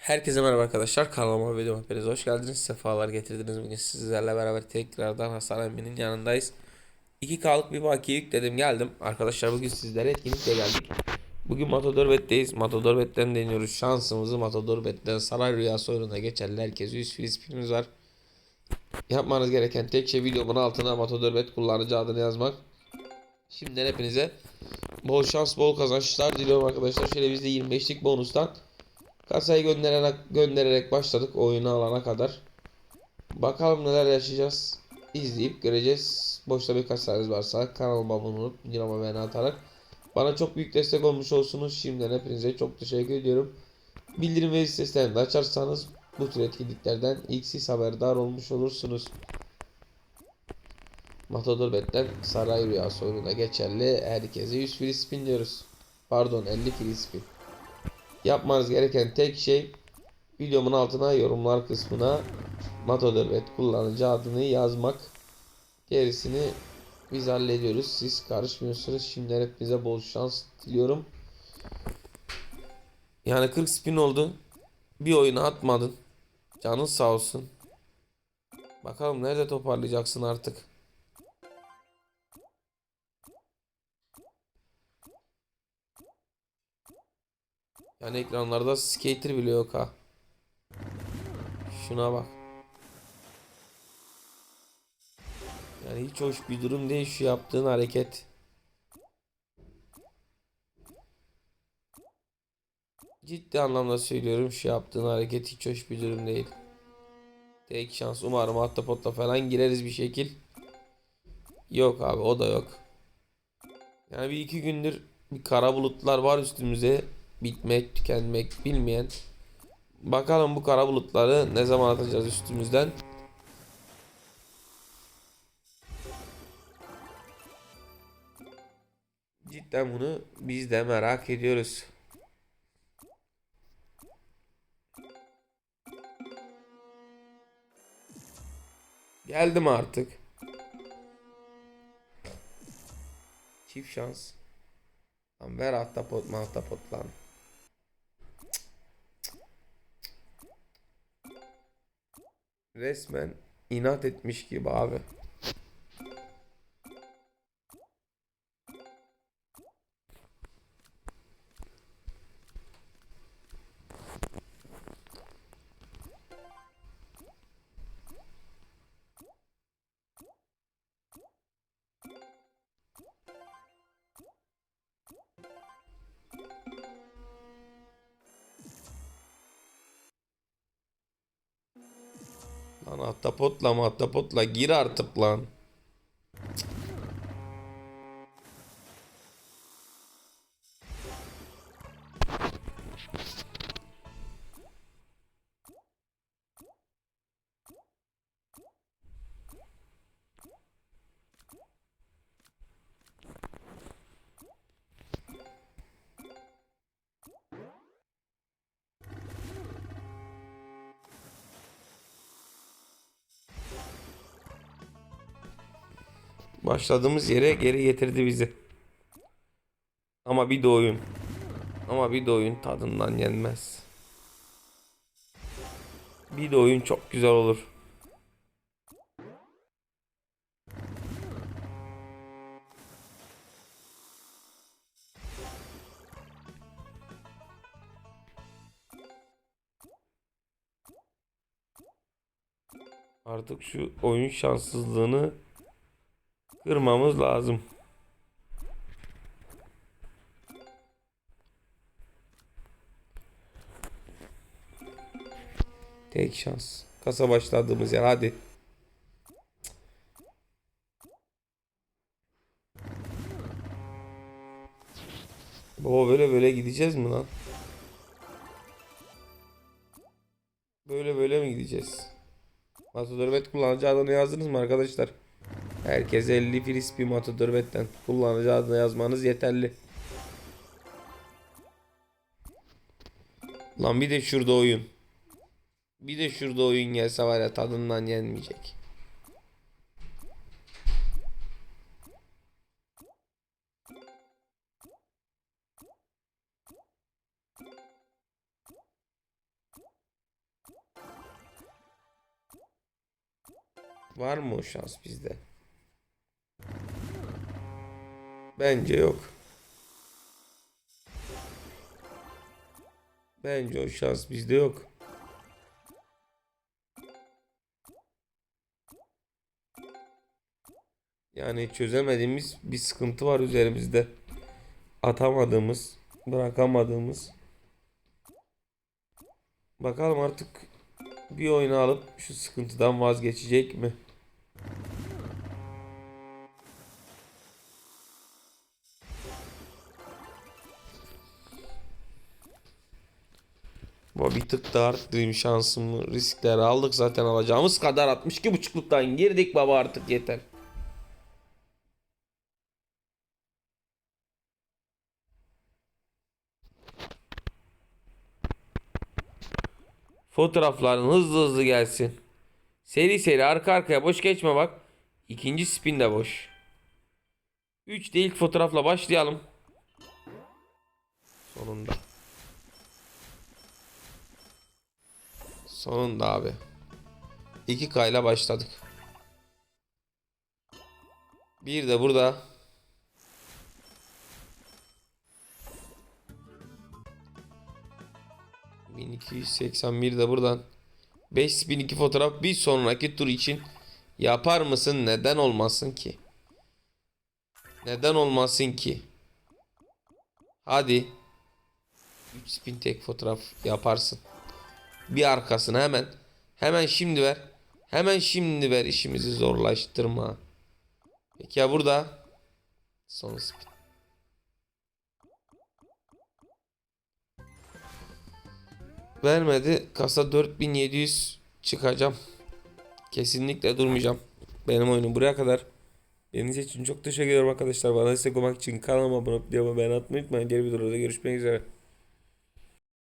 Herkese merhaba arkadaşlar. Kanalıma videoma hepiniz hoş geldiniz. Sefalar getirdiniz. Bugün sizlerle beraber tekrardan Hasan Emmi'nin yanındayız. 2K'lık bir bakiye yükledim geldim. Arkadaşlar bugün sizlere etkinlikle geldik. Bugün Matador Bet'teyiz. Matador Bet'ten deniyoruz. Şansımızı Matador Bet'ten Saray Rüyası oyununa geçerli. Herkese 100 frispimiz var. Yapmanız gereken tek şey videomun altına Matador Bet kullanıcı adını yazmak. Şimdiden hepinize bol şans bol kazançlar diliyorum arkadaşlar. Şöyle biz de 25'lik bonustan Kasayı göndererek, göndererek başladık oyunu alana kadar. Bakalım neler yaşayacağız. İzleyip göreceğiz. Boşta bir kasayınız varsa kanalıma abone olup dinleme beğeni atarak bana çok büyük destek olmuş olsunuz. Şimdiden hepinize çok teşekkür ediyorum. Bildirim ve seslerini açarsanız bu tür etkinliklerden ilk siz haberdar olmuş olursunuz. Matador Bet'ten Saray Rüyası oyununa geçerli. Herkese 100 free spin. Pardon 50 free spin. Yapmanız gereken tek şey videomun altına yorumlar kısmına Matador Bet kullanıcı adını yazmak. Gerisini biz hallediyoruz. Siz karışmıyorsunuz. Şimdiden hepinize bol şans diliyorum. Yani 40 spin oldu. Bir oyuna atmadın. Canın sağ olsun. Bakalım nerede toparlayacaksın artık. Yani ekranlarda skater bile yok ha. Şuna bak. Yani hiç hoş bir durum değil şu yaptığın hareket. Ciddi anlamda söylüyorum şu yaptığın hareket hiç hoş bir durum değil. Tek şans umarım ahtapotla falan gireriz bir şekil. Yok abi o da yok. Yani bir iki gündür bir kara bulutlar var üstümüze bitmek, tükenmek bilmeyen. Bakalım bu kara bulutları ne zaman atacağız üstümüzden. Cidden bunu biz de merak ediyoruz. Geldim artık. Çift şans. Lan ver ahtapot mahtapot lan. Resmen inat etmiş gibi abi. Ahtapotla mahtapotla gir artık lan. Başladığımız yere geri getirdi bizi. Ama bir de oyun. Ama bir de oyun tadından yenmez. Bir de oyun çok güzel olur. Artık şu oyun şanssızlığını kırmamız lazım. Tek şans. Kasa başladığımız yer hadi. Baba böyle böyle gideceğiz mi lan? Böyle böyle mi gideceğiz? Matador Bet kullanıcı adını yazdınız mı arkadaşlar? Herkes 50 frisbee matı dürbetten kullanıcı adını yazmanız yeterli. Lan bir de şurada oyun. Bir de şurada oyun gelse var ya tadından yenmeyecek. Var mı o şans bizde? Bence yok. Bence o şans bizde yok. Yani çözemediğimiz bir sıkıntı var üzerimizde. Atamadığımız, bırakamadığımız. Bakalım artık bir oyunu alıp şu sıkıntıdan vazgeçecek mi? Bu bir tık daha arttırayım şansımı. Riskleri aldık zaten alacağımız kadar 62.5'luktan girdik baba artık yeter. Fotoğrafların hızlı hızlı gelsin. Seri seri arka arkaya boş geçme bak. İkinci spin de boş. 3 de ilk fotoğrafla başlayalım. Sonunda. Sonunda abi. 2K ile başladık. Bir de burada. ...1281 de buradan... ...5002 fotoğraf bir sonraki tur için... ...yapar mısın? Neden olmasın ki? Neden olmasın ki? Hadi. 3 spin tek fotoğraf yaparsın. Bir arkasını hemen. Hemen şimdi ver. Hemen şimdi ver işimizi zorlaştırma. Peki ya burada? Son spin. Vermedi. Kasa 4700 çıkacağım. Kesinlikle durmayacağım. Benim oyunum buraya kadar. Benim için çok teşekkür ederim arkadaşlar. Bana destek olmak için kanalıma abone olup videoma beğeni atmayı unutmayın. Diğer videolarda görüşmek üzere.